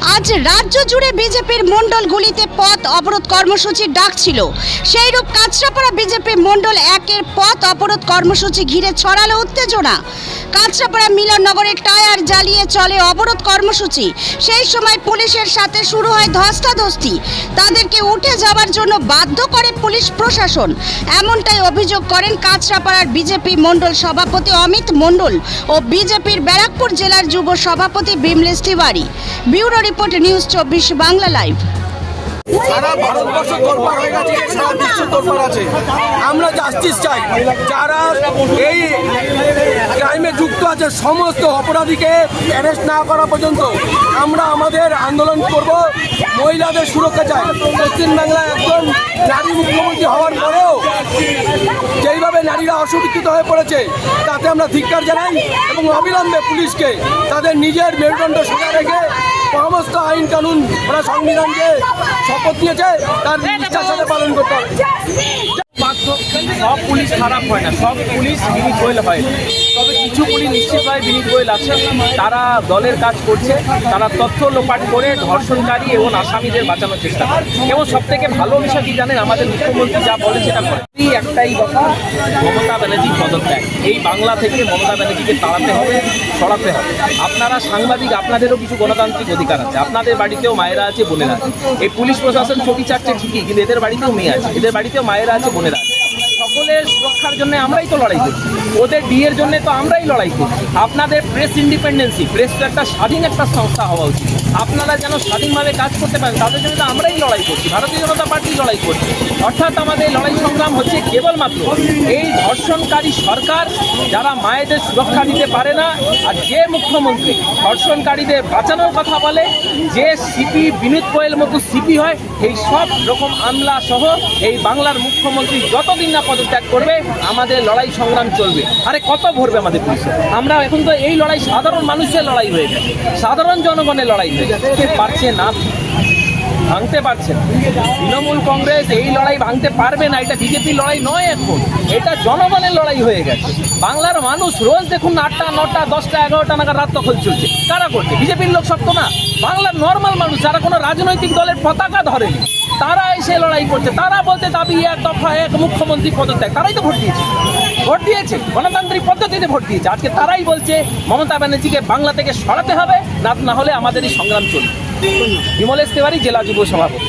আজ রাজ্য জুড়ে বিজেপির মণ্ডলগুলিতে পথ অবরোধ কর্মসূচির ডাক ছিল সেইরূপ কাঁচরাপাড়া বিজেপি মণ্ডল একের পথ অবরোধ কর্মসূচি ঘিরে ছড়ালো উত্তেজনা। কাঁচরাপাড়া মিলননগরে টায়ার জ্বালিয়ে চলে অবরোধ কর্মসূচি। সেই সময় পুলিশের সাথে শুরু হয় ধস্তাধস্তি। তাদেরকে উঠে যাওয়ার জন্য বাধ্য করে পুলিশ প্রশাসন। এমনটাই অভিযোগ করেন কাঁচরাপাড়ার বিজেপি মণ্ডল সভাপতি অমিত মণ্ডল ও বিজেপির ব্যারাকপুর জেলার যুব সভাপতি Bimlesh Tiwari. Bureau report news চব্বিশ বাংলা লাইভ। সারা ভারতবর্ষ তোলপাড় হয়ে গেছে, সারা বিশ্ব তোলপাড় আছে। আমরা জাস্টিস চাই। যারা এই ক্রাইমে যুক্ত আছে, সমস্ত অপরাধীকে অ্যারেস্ট না করা পর্যন্ত আমরা আমাদের আন্দোলন করব, মহিলাদের সুরক্ষা চাই। পশ্চিমবাংলায় একজন নারী মুখ্যমন্ত্রী হওয়ার পরেও যেইভাবে নারীরা অসুরক্ষিত হয়ে পড়েছে, তাতে আমরা ধিক্কার জানাই এবং অবিলম্বে পুলিশকে তাদের নিজের মেরুদণ্ড সোজা রেখে সমস্ত আইন কানুন ওরা সংবিধানকে শপথ নিয়েছে, তার নিষ্ঠার সাথে পালন করতে হবে সব পুলিশ খারাপ হয় না, সব পুলিশ হয়। তবে কিছু নিশ্চিতভাবে বিনীত গোয়েল আছে তারা দলের কাজ করছে, তারা তথ্য লোপাট করে ধর্ষণকারী এবং আসামিদের বাঁচানোর চেষ্টা করে। এবং সব থেকে ভালো বিষয় কি জানেন, আমাদের মুখ্যমন্ত্রী যা বলে সেটা করে। একটাই কথা, মমতা ব্যানার্জি পদত্যাগ। এই বাংলা থেকে মমতা ব্যানার্জিকে তাড়াতে হবে, সরাতে হবে। আপনারা সাংবাদিক, আপনাদেরও কিছু গণতান্ত্রিক অধিকার আছে। আপনাদের বাড়িতেও মায়েরা আছে, বোনেরা আছে। এই পুলিশ প্রশাসন চটি চাচ্ছে ঠিকই, কিন্তু এদের বাড়িতেও মেয়ে আছে। এদের বাড়িতেও মায়েরা আছে, বোনেরা আছে। সকলের সুরক্ষার জন্য আমরাই তো লড়াই করছি। ওদের বিয়ের জন্য তো আমরাই লড়াই করছি। আপনাদের প্রেস ইন্ডিপেন্ডেন্সি প্রেস তো একটা স্বাধীন একটা সংস্থা হওয়া উচিত। আপনারা যেন স্বাধীনভাবে কাজ করতে পারেন, তাদের জন্য তো আমরাই লড়াই করছি। ভারতীয় জনতা পার্টি লড়াই করছে। অর্থাৎ আমাদের লড়াই সংগ্রাম হচ্ছে কেবলমাত্র এই ধর্ষণকারী সরকার, যারা মায়েদের সুরক্ষা দিতে পারে না, আর যে মুখ্যমন্ত্রী ধর্ষণকারীদের বাঁচানোর কথা বলে, যে সিপি বিনীত গোয়েল মতো সিপি হয় এই সব রকম আমলা সহ এই বাংলার মুখ্যমন্ত্রী যতদিন না পদত্যাগ করবে, আমাদের লড়াই সংগ্রাম চলবে। আরে কত ভরবে আমাদের পুলিশে? আমরা এখন তো এই লড়াই সাধারণ মানুষের লড়াই হয়ে গেছে। সাধারণ জনগণের লড়াই হয়ে গেছে। পারছে না? ভাঙতে পারছে না। তৃণমূল কংগ্রেস এই লড়াই ভাঙতে পারবে না, এটা বিজেপির লড়াই নয় এখন। এটা জনগণের লড়াই হয়ে গেছে। বাংলার মানুষ রোজ দেখুন আটটা, নটা, দশটা, এগারোটা নাগাদ রাত দখল চলছে। কারা করছে? বিজেপির লোক সত্য না। বাংলার নর্মাল মানুষ যারা কোনো রাজনৈতিক দলের পতাকা ধরেনি, তারা এসে লড়াই করছে। তারা বলতে দাবি এক, দফা এক, মুখ্যমন্ত্রী পদত্যাগ। তারাই তো ভোট দিয়েছে। ভোট দিয়েছে। গণতান্ত্রিক পদ্ধতিতে ভোট দিয়েছে। আজকে তারাই বলছে মমতা ব্যানার্জিকে বাংলা থেকে সরাতে হবে, না হলে আমাদের এই সংগ্রাম চলবে। বিমলেশ তিওয়ারি জেলা যুব সভাপতি